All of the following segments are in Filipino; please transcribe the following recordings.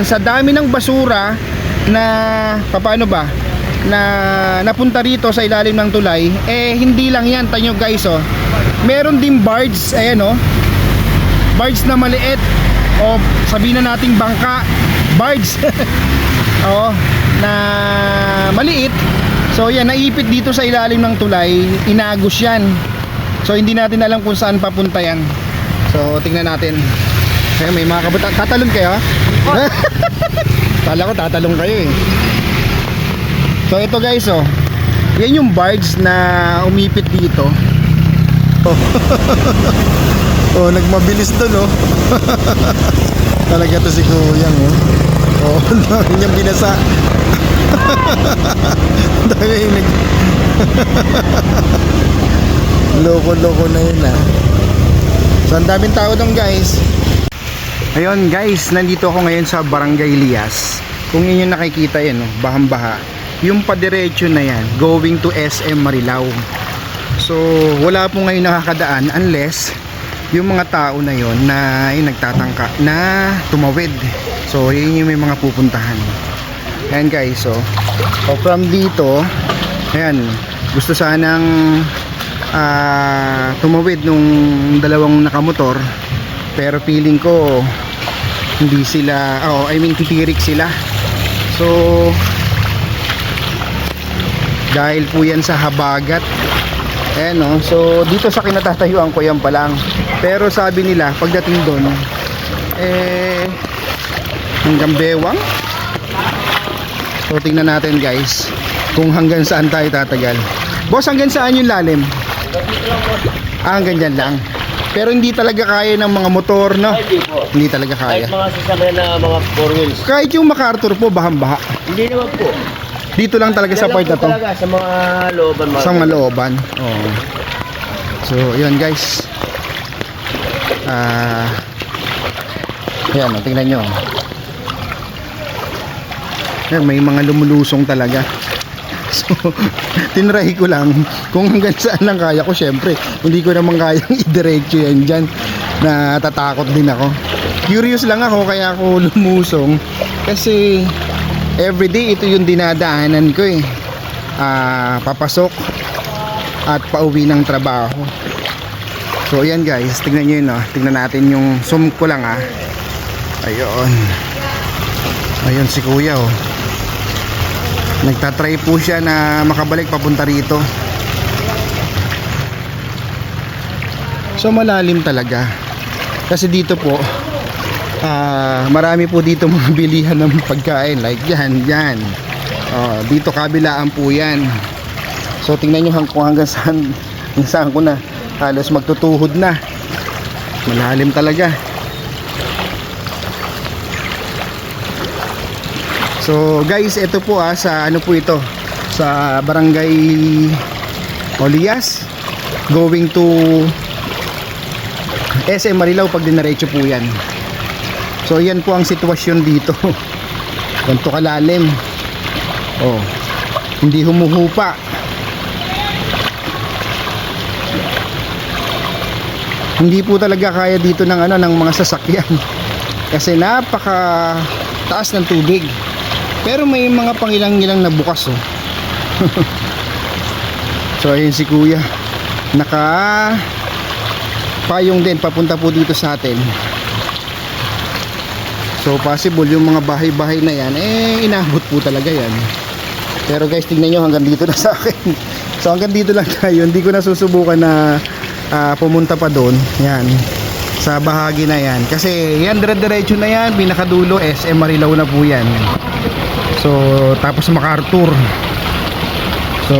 Sa dami ng basura na paano ba na napunta rito sa ilalim ng tulay, eh hindi lang yan, tanyo guys oh. Meron din barge, ayan oh. Barge na maliit o sabihin na nating bangka, barge. Oo, na maliit. So yan, naipit dito sa ilalim ng tulay, inagos yan. So hindi natin alam kung saan papunta yan. So tingnan natin. Kaya may mga kabuta. Tatalon kayo? Kala ko tatalong kayo eh. So ito guys oh. Yan yung barge na umipit dito. Oh, oh nagmabilis doon oh. Talaga to si Kuyang oh. Oh, dami niyang binasa. dami nag... Loko-loko na yun ah. So ang daming tao doon guys. Ayun guys, nandito ako ngayon sa Barangay Lias. Kung inyo nakikita yan, oh, bahang-baha. Yung padiretso na yan, going to SM Marilao. So, wala po ngayon nakakadaan unless yung mga tao na yon na ay nagtatangka na tumawid. So, yun yung may mga pupuntahan. Ayan guys, so, so from dito, ayan, gusto sanang ah, tumawid nung dalawang nakamotor pero feeling ko hindi sila oh I mean titirik sila. So dahil po yan sa habagat eh no? So dito sa kinatatayuan ko yan pa lang. Pero sabi nila pagdating doon eh hanggang bewang. So tingnan natin guys kung hanggang saan tayo tatagal. Boss hanggang saan yung lalim? Ah hanggang dyan lang pero hindi talaga kaya ng mga motor no Hindi po. hindi talaga kaya Kahit mga sasakyan na mga four wheels. kahit yung MacArthur po bahang-baha Hindi naman po. dito lang talaga sa Yan part na to Talaga, sa mga looban mga. sa malooban oh. so yun guys ah yan oh, tingnan nyo yan, may mga lumulusong talaga so tinry ko lang kung hanggang saan lang kaya ko. Syempre hindi ko naman kayang idiretso yan dyan. Natatakot din ako. Curious lang ako kaya ako lumusong. Kasi everyday ito yung dinadaanan ko eh. Ah, papasok at pauwi ng trabaho. So ayan guys. Tingnan nyo yun oh. tingnan natin yung zoom ko lang ah. Ayun. Ayun si kuya oh nagtatry po siya na makabalik papunta rito. So malalim talaga. Kasi dito po ah marami po dito mga bilihan ng pagkain. Like yan yan. Oh, dito kabilaan po yan. So tingnan nyo kung hanggang saan hanggang saan ko na halos magtutuhod na. Malalim talaga So guys, ito po ah sa ano po ito sa Barangay Olias going to SM Marilao pag dinaretso po yan. So yan po ang sitwasyon dito. Ganto kalalim. Oh. Hindi humuhupa. Hindi po talaga kaya dito ng ano ng mga sasakyan. Kasi napaka taas ng tubig. Pero may mga pangilang-ilang na bukas oh. so ayun si kuya. Naka payong din papunta po dito sa atin. So possible yung mga bahay-bahay na yan eh inabot po talaga yan. Pero guys tingnan nyo hanggang dito na sa akin. So hanggang dito lang tayo. Hindi ko na susubukan na ah, pumunta pa doon. Yan sa bahagi na yan kasi yan dire-diretso na yan pinakadulo SM Marilao na po yan So, tapos MacArthur. So,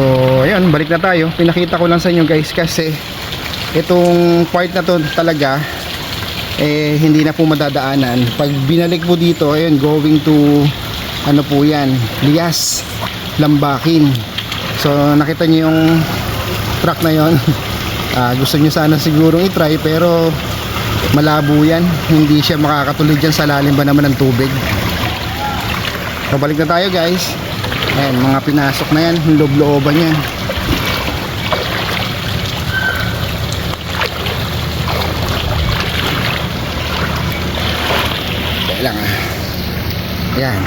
ayun, balik na tayo. Pinakita ko lang sa inyo guys kasi itong part na to talaga eh hindi na po madadaanan. Pag binalik po dito, ayun, going to ano po 'yan, Lias, Lambakin. So, nakita niyo yung truck na 'yon. Ah, gusto niyo sana sigurong i-try pero malabo 'yan. Hindi siya makakatuloy diyan sa lalim ba naman ng tubig. Kabalik na tayo guys. Ayan, mga pinasok na yan. Loob-looban yan. Kaya lang ah. Yan.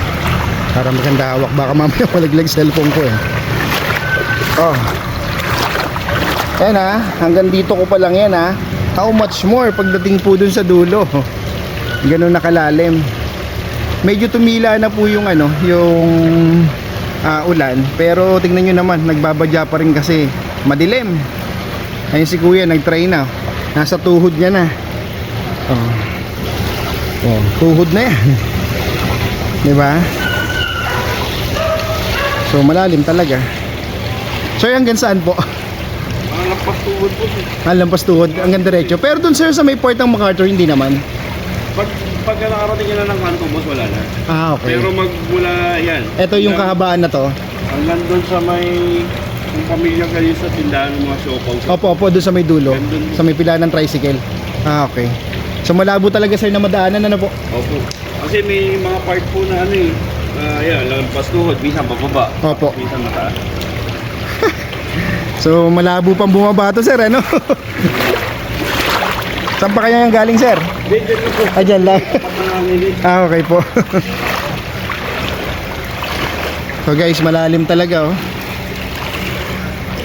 Para maganda hawak. Baka mamaya malaglag cellphone ko eh. Oh. Ayan ha. Hanggang dito ko pa lang yan ha. How much more pagdating po dun sa dulo. Ganun nakalalim. Medyo tumila na po yung ano, yung ah, ulan. Pero tingnan nyo naman, nagbabadya pa rin kasi madilim. Ayun si kuya, nag-try na. Nasa tuhod niya na. Oh. Oh, tuhod na yan. 'Di ba? So malalim talaga. So hanggang saan po? Mga lampas tuhod po. Ang lampas tuhod, hanggang diretso. Pero dun sir sa may port ng MacArthur hindi naman. Pag, pag nakarating ka na ng kanto, boss, wala na. Ah, okay. Pero magmula yan. Ito yung hanggang- kahabaan na to. Hanggang doon sa may kung pamilya kayo sa tindahan ng mga siopaw. Opo, opo, doon sa may dulo. Sa may pila ng tricycle. Ah, okay. So malabo talaga sir na madaanan ano po? Opo. Kasi may mga part po na ano eh. Uh, yan, lampas tuhod. Minsan bababa. Opo. Minsan mataas. So malabo pang bumaba to sir, ano? Saan pa kaya yung galing sir? Ah, dyan lang. Ah, okay po. so guys, malalim talaga oh.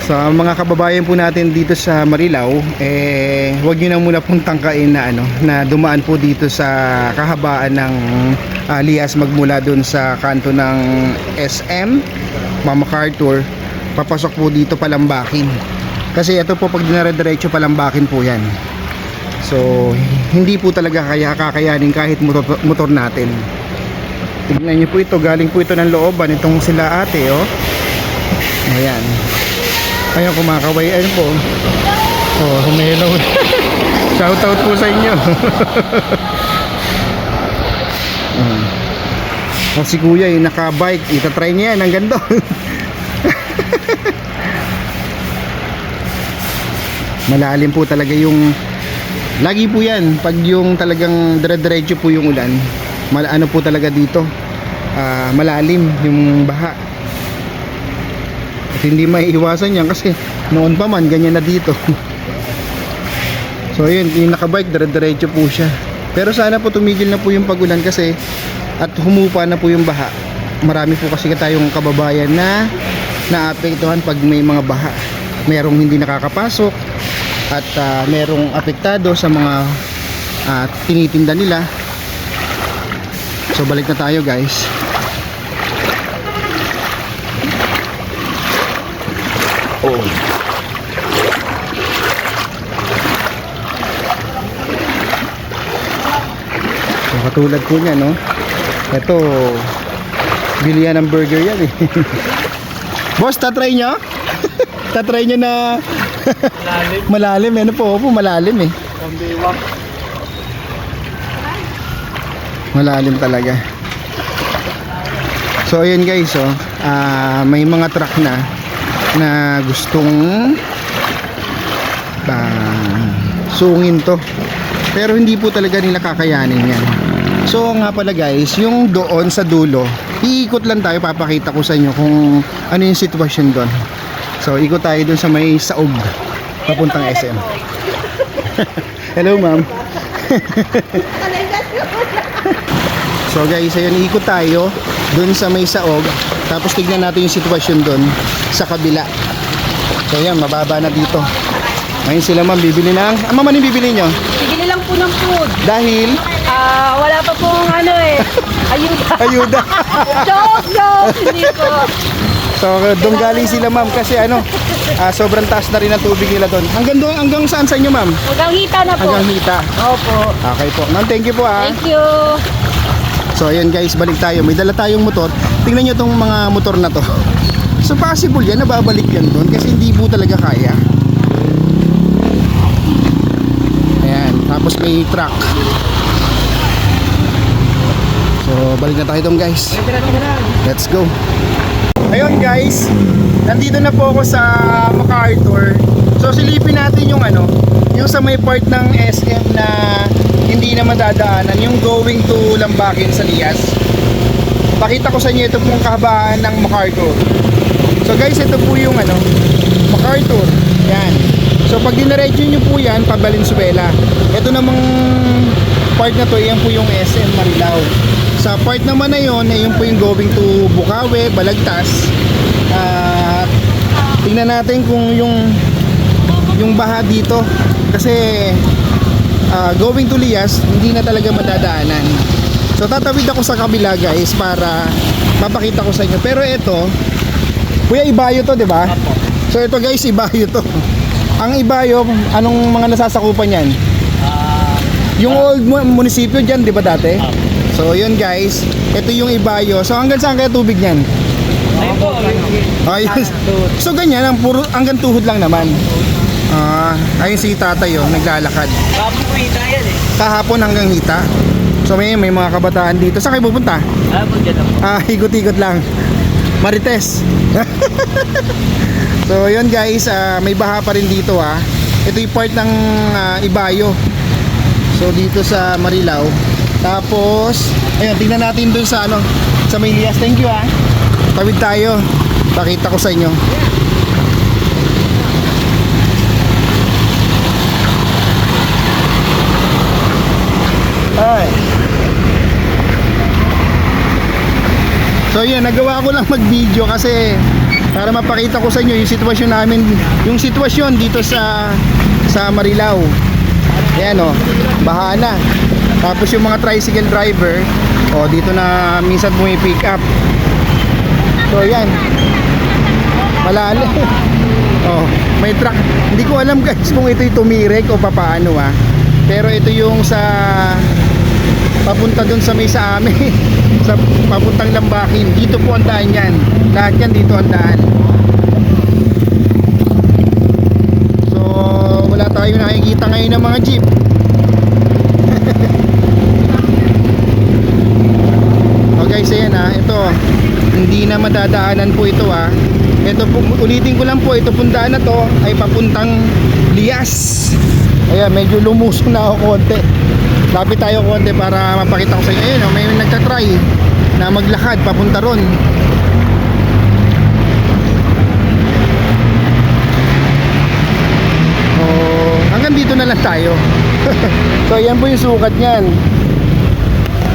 Sa mga kababayan po natin dito sa Marilao, eh wag niyo na muna pong tangkain na ano, na dumaan po dito sa kahabaan ng ah, Lias magmula doon sa kanto ng SM, Mama MacArthur, papasok po dito palambakin. Kasi ito po pag dinare-diretso palambakin po 'yan. So, hindi po talaga kaya kakayanin kahit motor, motor natin. Tignan niyo po ito, galing po ito ng looban itong sila ate, oh. Ayan. Ayun, kumakaway. Ayun po. Oh, humelo. Shout out po sa inyo. Hmm. Oh, si kuya yung naka-bike, itatry niya yan hanggang doon. Malalim po talaga yung Lagi po yan, pag yung talagang dire-diretso po yung ulan, mal ano po talaga dito, ah, malalim yung baha. At hindi maiiwasan yan kasi noon pa man, ganyan na dito. so yun, yung nakabike, dire-diretso po siya. Pero sana po tumigil na po yung pagulan kasi at humupa na po yung baha. Marami po kasi tayong kababayan na naapektuhan pag may mga baha. Merong hindi nakakapasok, at ah, merong apektado sa mga ah, tinitinda nila. So balik na tayo guys. Oo. so katulad po niya no? Ito bilihan ng burger yan eh. Boss tatry nyo? Tatry nyo na Lalim. malalim ano po? Opo malalim eh. Pambiwak. malalim talaga. So ayun guys oh. Ah, may mga truck na na gustong ah, sungin to. Pero hindi po talaga nila kakayanin yan. So nga pala guys yung doon sa dulo iikot lang tayo. Papakita ko sa inyo kung ano yung sitwasyon doon. So ikot tayo doon sa may saog papuntang SM hello ma'am So guys, ayun ikot tayo dun sa may saog. Tapos tignan natin yung sitwasyon dun sa kabila. So ayan, mababa na dito. Ngayon sila ma'am bibili ng... Ah, ma'am, ano yung bibili nyo? Bibili lang po ng food. Dahil Ah, wala pa pong ano eh. Ayuda. ayuda. joke, joke. Hindi po. So doon galing sila ma'am kasi ano, ah, sobrang taas na rin ang tubig nila doon. Hanggang doon, hanggang saan sa inyo ma'am? Hanggang hita na po. Hanggang hita. Opo. Okay po. Ma'am, thank you po ah. Thank you. So ayan guys, balik tayo. May dala tayong motor. Tingnan nyo tong mga motor na to. So possible yan, nababalik yan doon kasi hindi po talaga kaya. Ayan, tapos may truck. So balik na tayo doon guys. Let's go. Ayun guys, nandito na po ako sa MacArthur. So silipin natin yung ano, yung sa may part ng SM na hindi na madadaanan, yung going to Lambakin sa Lias. Pakita ko sa inyo ito pong kahabaan ng MacArthur. So guys, ito po yung ano, MacArthur. Yan. So pag dinaretso nyo po yan, pa Valenzuela. Ito namang part na to, yan po yung SM Marilao. Sa part naman na yon, eh, yun po yung going to Bukawi, Balagtas. At tingnan natin kung yung yung baha dito kasi ah, going to Lias hindi na talaga madadaanan. So tatawid ako sa kabila guys para mapakita ko sa inyo. Pero ito, Kuya Ibayo to, 'di ba? So ito guys, Ibayo to. Ang Ibayo, anong mga nasasakupan niyan? Yung old mu- munisipyo diyan, 'di ba dati? So yun guys, ito yung Ibayo. So hanggang saan kaya tubig niyan? Po. Ayun. So ganyan, ang puro hanggang tuhod lang naman. Ah, ayun si tatay oh, naglalakad. Kapag po hita yan eh. Kahapon hanggang hita. So may may mga kabataan dito. Saan kayo pupunta? Ah, dyan ako. Ah, ikot-ikot lang. Marites. so yun guys, ah, may baha pa rin dito ah. Ito yung part ng ah, Ibayo. So dito sa Marilao. Tapos, ayun, tingnan natin dun sa ano, sa Maylias. Thank you ah. Tawid tayo. Pakita ko sa inyo. Ay. So yan, nagawa ko lang mag-video kasi para mapakita ko sa inyo yung sitwasyon namin, yung sitwasyon dito sa sa Marilao. Ayan oh, baha na. Tapos yung mga tricycle driver, oh dito na minsan pick up. So yan. Malalim. Oh, may truck. Hindi ko alam guys kung ito'y tumirek o papaano ah. Pero ito yung sa papunta dun sa may sa amin sa papuntang Lambakin dito po ang daan yan lahat yan dito ang daan so wala tayo nakikita ngayon ng mga jeep o guys ayan ha ito hindi na madadaanan po ito ha ito po, ulitin ko lang po ito pong daan na to ay papuntang Lias ayan medyo lumusong na ako konti Lapit tayo konti para mapakita ko sa inyo. Ayun, oh, may nagtatry na maglakad papunta ron. Oh, hanggang dito na lang tayo. so, yan po yung sukat niyan.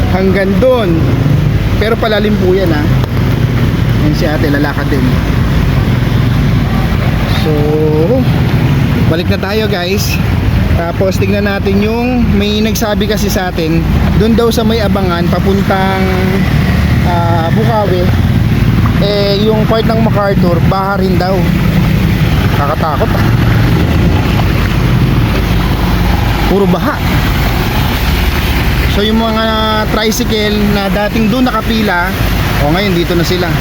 Hanggang doon. Pero palalim po yan ha. Yan si ate, lalakad din. So, balik na tayo guys. Tapos tingnan natin yung may nagsabi kasi sa atin, doon daw sa may abangan papuntang ah, Bukawi, eh yung part ng MacArthur, baha rin daw. Kakatakot ah. Puro baha. So yung mga tricycle na dating doon nakapila, o ngayon dito na sila.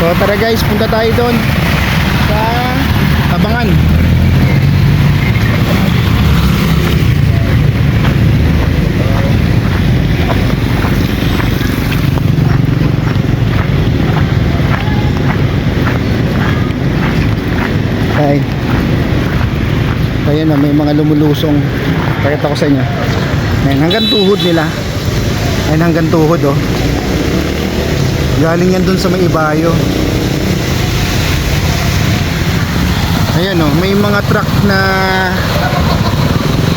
So tara guys, punta tayo doon sa Abangan. Ay. Ayan na, may mga lumulusong. Pakita ko sa inyo. Ayan, hanggang tuhod nila. Ayan, hanggang tuhod oh. Galing yan dun sa may ibayo. Ayan oh, may mga truck na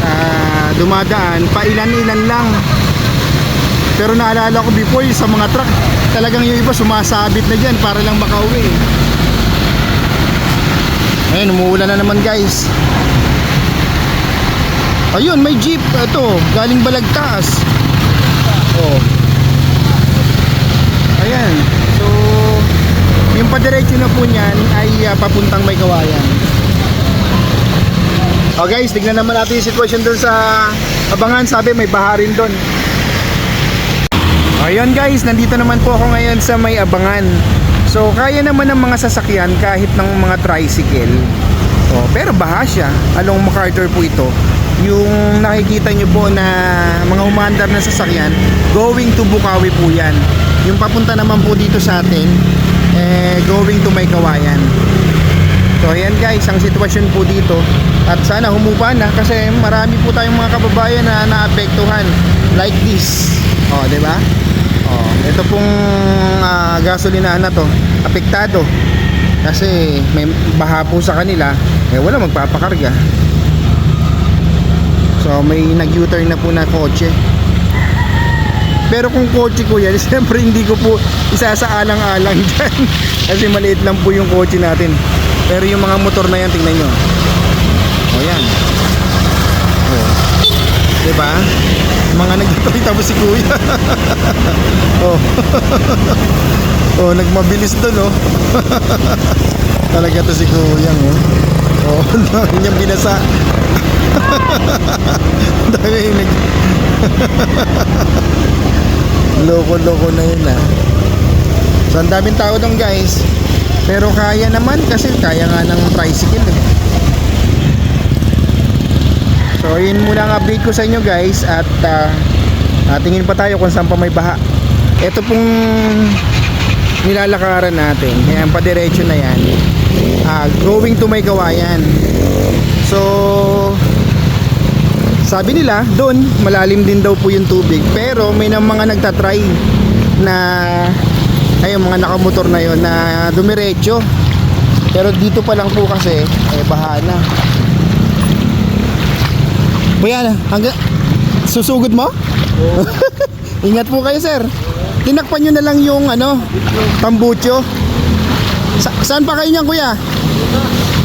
ah, dumadaan, pailan-ilan lang. Pero naalala ko before sa mga truck, talagang yung iba sumasabit na dyan para lang makauwi. Ayan, umuulan na naman guys. Ayun, may jeep. Ito, galing Balagtaas. Oh. Ayan. So, yung padiretso na po niyan ay ah, papuntang may kawayan. Oh guys, tignan naman natin yung sitwasyon doon sa Abangan. Sabi may baha rin doon. Ayun guys, nandito naman po ako ngayon sa may Abangan. So, kaya naman ng mga sasakyan kahit ng mga tricycle. Oh, pero baha siya. Along MacArthur po ito. Yung nakikita nyo po na mga umandar na sasakyan, going to Bukawi po yan. Yung papunta naman po dito sa atin, eh, going to May Kawayan. So ayan guys, ang sitwasyon po dito. At sana humupa na kasi marami po tayong mga kababayan na naapektuhan like this. Oh, di ba? Oh, ito pong ah, gasolinahan na to, apektado. Kasi may baha po sa kanila, eh wala magpapakarga. So may nag-U-turn na po na kotse. Pero kung kotse ko yan, siyempre hindi ko po isasaalang-alang dyan. Kasi maliit lang po yung kotse natin. Pero yung mga motor na yan, tingnan nyo. O yan. O. Diba? Mga nag-toy tapos si kuya. oh. oh, nagmabilis doon, oh. Talaga to si kuya, oh. Oh, dami niyang binasa. Dami yung nag... Loko-loko na yun, ah. So, ang daming tao doon, guys. Pero kaya naman kasi kaya nga ng tricycle, eh. So yun muna ang update ko sa inyo guys at ah, tingin pa tayo kung saan pa may baha. Ito pong nilalakaran natin. Ayan, padiretso na yan. Ah, going to may kawayan. So sabi nila doon malalim din daw po yung tubig pero may nang mga nagtatry na ayun mga nakamotor na yon na dumiretso pero dito pa lang po kasi eh baha na Kuya, hanggang susugod mo? Ingat po kayo, sir. Tinakpan nyo na lang yung ano, tambucho. Sa saan pa kayo niyan, kuya?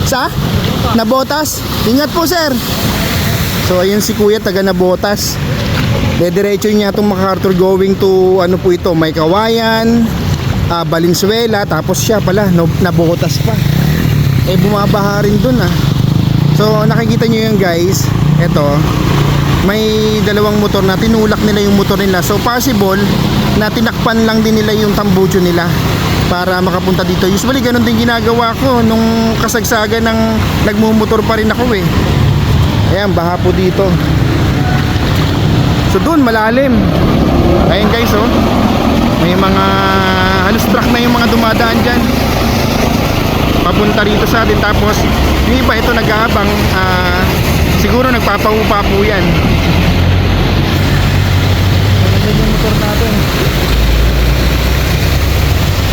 Sa? Nabotas? Ingat po, sir. So, ayun si kuya, taga Nabotas. Dediretso niya itong MacArthur going to, ano po ito, May Kawayan, ah, Valenzuela, tapos siya pala, no, Nabotas pa. Eh, bumabaha rin dun, ah. So nakikita nyo yan guys Ito May dalawang motor na tinulak nila yung motor nila So possible na tinakpan lang din nila yung tambucho nila Para makapunta dito. Usually ganun din ginagawa ko Nung kasagsagan ng nagmumotor pa rin ako eh. Ayan baha po dito. So doon malalim. Ayan guys oh. May mga halos truck na yung mga dumadaan dyan. Papunta rito sa atin. Tapos yung iba ito nag-aabang ah, siguro nagpapaupa po yan. Ganyan yung motor natin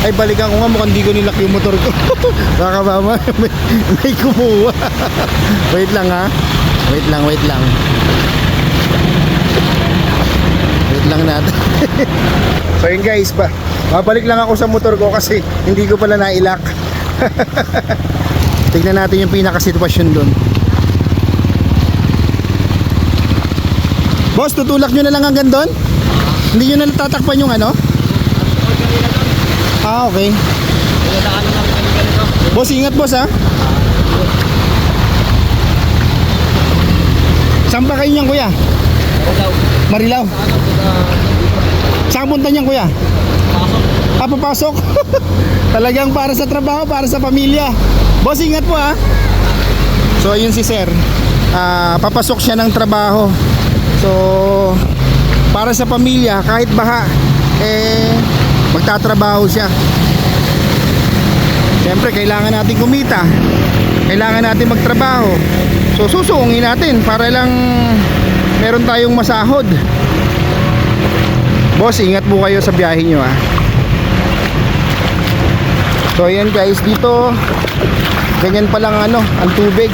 ay balikan ko nga mukhang di ko nilak yung motor ko baka mama may, may kumuha wait lang ha wait lang wait lang wait lang natin so yun guys ba babalik lang ako sa motor ko kasi hindi ko pala nailak Tignan natin yung pinakasitwasyon doon. Boss, tutulak nyo na lang hanggang doon? Hindi nyo na tatakpan yung ano? Ah, okay. Boss, ingat boss ha. Saan ba kayo niyan kuya? Marilaw. Saan punta niyan kuya? Ah, papasok? Talagang para sa trabaho, para sa pamilya. Boss, ingat po ha. So, ayun si sir. Ah, papasok siya ng trabaho. So, para sa pamilya, kahit baha, eh, magtatrabaho siya. Siyempre, kailangan natin kumita. Kailangan natin magtrabaho. So, susuungin natin para lang meron tayong masahod. Boss, ingat po kayo sa biyahe nyo ha. So ayan guys, dito ganyan pa lang ano, ang tubig.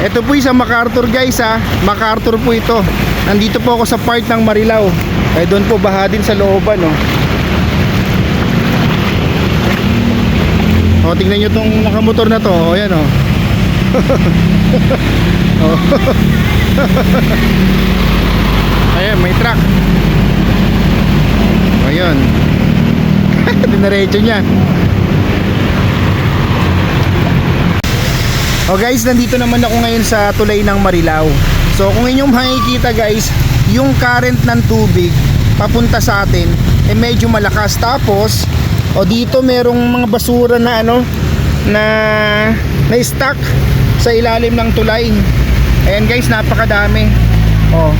Ito po sa MacArthur guys ha, MacArthur po ito. Nandito po ako sa part ng Marilao. Eh doon po baha din sa looban no. O tingnan nyo tong nakamotor na to, o yan o. Ayan, may truck. O yun. Dinaretso niya. O guys, nandito naman ako ngayon sa tulay ng Marilao. So kung inyong makikita guys, yung current ng tubig papunta sa atin eh medyo malakas. Tapos, o dito merong mga basura na ano na na stuck sa ilalim ng tulay. Ayan guys, napakadami. O.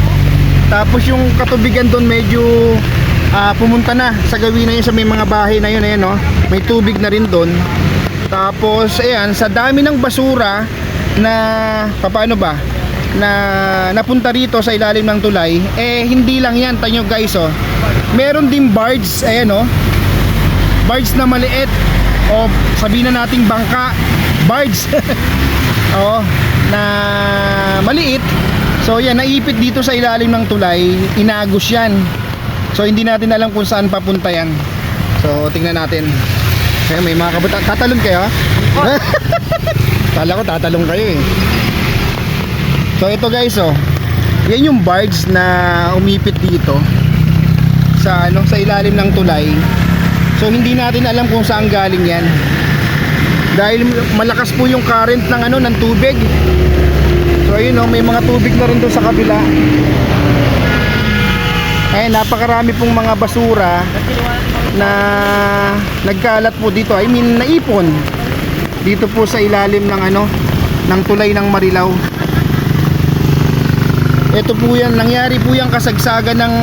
Tapos yung katubigan doon medyo ah, pumunta na sa gawin na yun sa may mga bahay na yun ayan no may tubig na rin doon tapos ayan sa dami ng basura na paano ba na napunta rito sa ilalim ng tulay, eh hindi lang yan, tanyo guys oh. Meron din barge, ayan oh. Barge na maliit o sabihin na nating bangka, barge. Oo, na maliit. So yan, naipit dito sa ilalim ng tulay, inagos yan. So hindi natin alam kung saan papunta yan. So tingnan natin. Kaya may mga kabuta. Tatalon kayo? ha? Kala ko tatalong kayo eh. So ito guys oh. Yan yung barge na umipit dito sa ano sa ilalim ng tulay. So hindi natin alam kung saan galing yan. Dahil malakas po yung current ng ano ng tubig. So ayun oh, may mga tubig na rin doon sa kabila. Ay napakarami pong mga basura na nagkalat po dito. I mean naipon dito po sa ilalim ng ano ng tulay ng Marilao. Ito po yan, nangyari po yung kasagsagan ng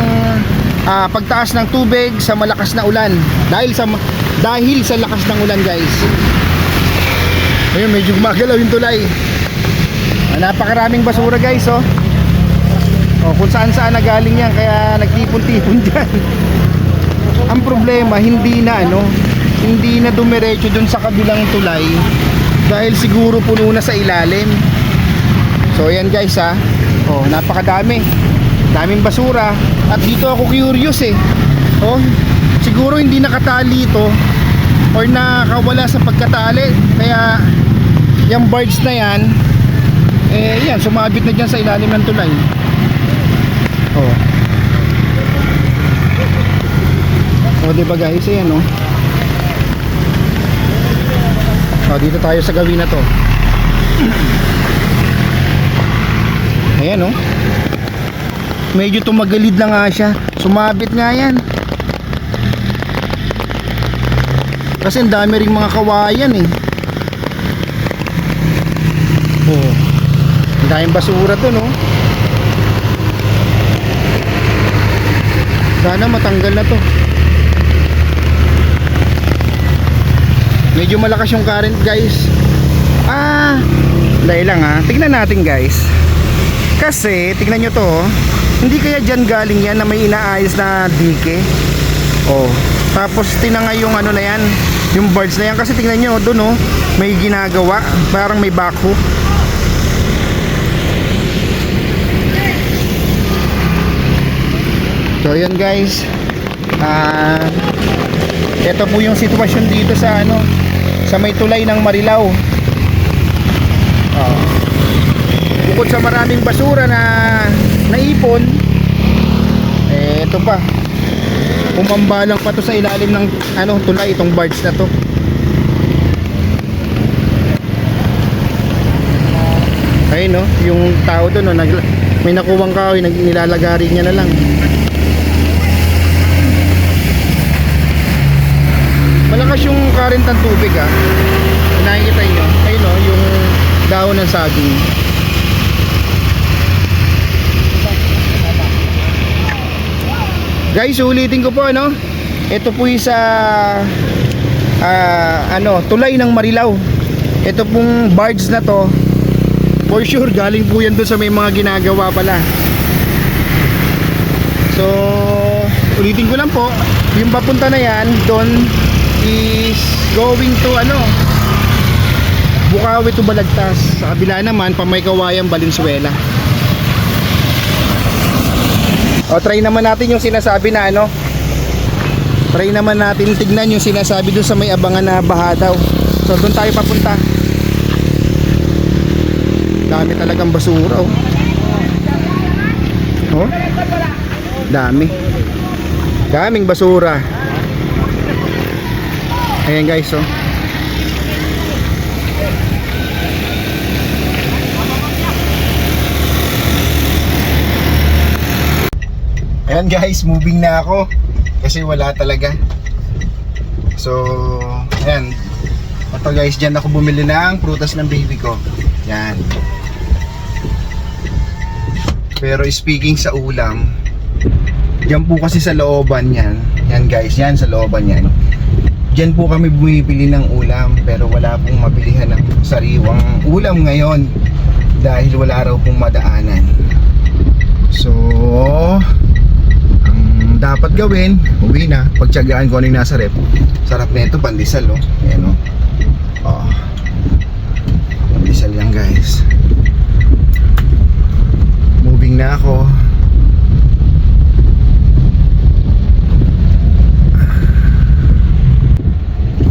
ah, pagtaas ng tubig sa malakas na ulan. Dahil sa dahil sa lakas ng ulan, guys. Ayun, medyo gumagalaw yung tulay. Ah, napakaraming basura, guys, oh. Oh, kung saan saan nagaling yan, kaya nagtipon-tipon diyan. Ang problema, hindi na ano, hindi na dumiretso dun sa kabilang tulay dahil siguro puno na sa ilalim. So ayan guys ha. Oh, napakadami. Daming basura. At dito ako curious eh. Oh, siguro hindi nakatali ito or nakawala sa pagkatali. Kaya yung barge na yan eh yan, sumabit na dyan sa ilalim ng tulay. Oh. Oh, di ba guys? Ayan oh. Oh, dito tayo sa gawin na to. Ayan oh. Medyo tumagalid na nga siya. Sumabit nga yan. Kasi ang dami ring mga kawayan eh. Oh. Ang daming basura to no. Sana matanggal na to. Medyo malakas yung current guys. Ah, dahil lang ha. Tignan natin guys. Kasi, tignan nyo to. oh. Hindi kaya dyan galing yan na may inaayos na dike. Oh. Tapos tinanga yung ano na yan. Yung birds na yan. Kasi tignan nyo doon oh. May ginagawa. Parang may backhoe. So yun guys. Ah, ito po yung sitwasyon dito sa ano sa may tulay ng Marilao. Oh. Bukod sa maraming basura na naipon, eh ito pa. Umambalang pa to sa ilalim ng ano tulay itong barge na to. Ayun no, yung tao doon no, may nakuwang kahoy, nilalagari niya na lang. Malakas yung current ng tubig ah. Nakikita nyo, ayun no, yung dahon ng saging. Guys, ulitin ko po ano. Ito po sa ah, ano, tulay ng Marilao. Ito pong barge na to. For sure, galing po yan doon sa may mga ginagawa pala. So, ulitin ko lang po, yung papunta na yan, doon is going to ano, Bukawi to Balagtas. Sa kabila naman, Pamaykawayan, Valenzuela. O, try naman natin yung sinasabi na ano. Try naman natin tignan yung sinasabi dun sa may abangan na baha daw. So, doon tayo papunta. Dami talagang basura, oh. Oh. Dami. Daming basura. Ayan guys, oh. Ayan guys, moving na ako kasi wala talaga. So, ayan. Ito guys, dyan ako bumili ng prutas ng baby ko. Yan. Pero speaking sa ulam, Diyan po kasi sa looban yan. Yan guys, yan sa looban yan. Diyan po kami bumibili ng ulam pero wala pong mabilihan ng sariwang ulam ngayon. dahil wala raw pong madaanan. So, dapat gawin, uwi na, pagtyagaan ko ano yung nasa rep. Sarap na ito, pandesal, oh. Ayan, oh. Oh. Pandesal yan, guys. Moving na ako.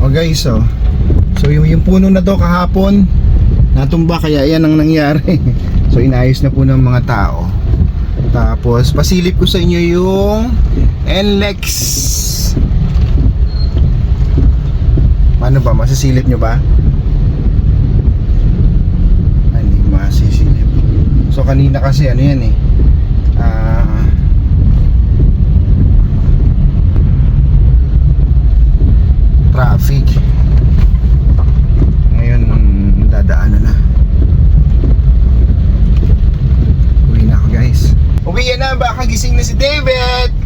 Oh guys, oh. So yung, yung puno na to kahapon, natumba kaya yan ang nangyari. so inayos na po ng mga tao. Tapos pasilip ko sa inyo yung NLEX Ano ba? Masisilip nyo ba? Hindi masisilip So kanina kasi ano yan eh uh, Traffic Ngayon dadaan na na Uwi na guys Uwi na ba? Kagising na si David